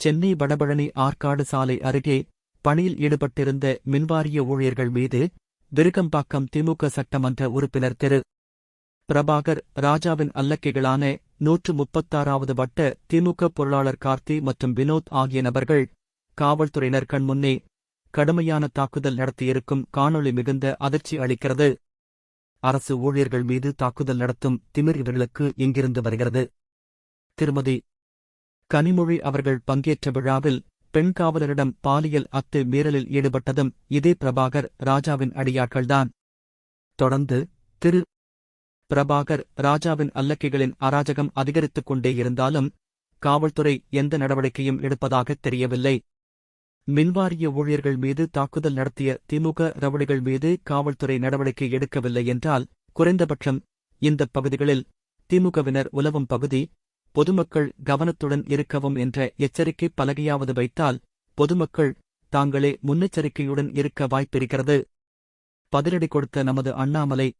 சென்னை வடபழனி ஆற்காடு சாலை அருகே பணியில் ஈடுபட்டிருந்த மின்வாரிய ஊழியர்கள் மீது விருகம்பாக்கம் திமுக சட்டமன்ற உறுப்பினர் திரு. பிரபாகர் ராஜாவின் அல்லக்கைகளான நூற்று முப்பத்தாறாவது வட்ட திமுக பொருளாளர் கார்த்தி மற்றும் வினோத் ஆகிய நபர்கள் காவல்துறையினர் கண்முன்னே கடுமையான தாக்குதல் நடத்தியிருக்கும் காணொளி மிகுந்த அதிர்ச்சி அளிக்கிறது. அரசு ஊழியர்கள் மீது தாக்குதல் நடத்தும் திமிர் இவர்களுக்கு எங்கிருந்து வருகிறது? திருமதி கனிமொழி அவர்கள் பங்கேற்ற விழாவில் பெண் காவலரிடம் பாலியல் அத்து மீறலில் ஈடுபட்டதும் இதே பிரபாகர் ராஜாவின் அடியாட்கள்தான். தொடர்ந்து திரு. பிரபாகர் ராஜாவின் அல்லக்கைகளின் அராஜகம் அதிகரித்துக் கொண்டே இருந்தாலும் காவல்துறை எந்த நடவடிக்கையும் எடுப்பதாக தெரியவில்லை. மின்வாரிய ஊழியர்கள் மீது தாக்குதல் நடத்திய திமுக ரவுடிகள் மீது காவல்துறை நடவடிக்கை எடுக்கவில்லை என்றால் குறைந்தபட்சம் இந்த பகுதிகளில் திமுகவினர் உலவும் பகுதி பொதுமக்கள் கவனத்துடன் இருக்கவும் என்ற எச்சரிக்கை பலகையாவது வைத்தால் பொதுமக்கள் தாங்களே முன்னெச்சரிக்கையுடன் இருக்க வாய்ப்பிருக்கிறது. பதிலடி கொடுத்த நமது அண்ணாமலை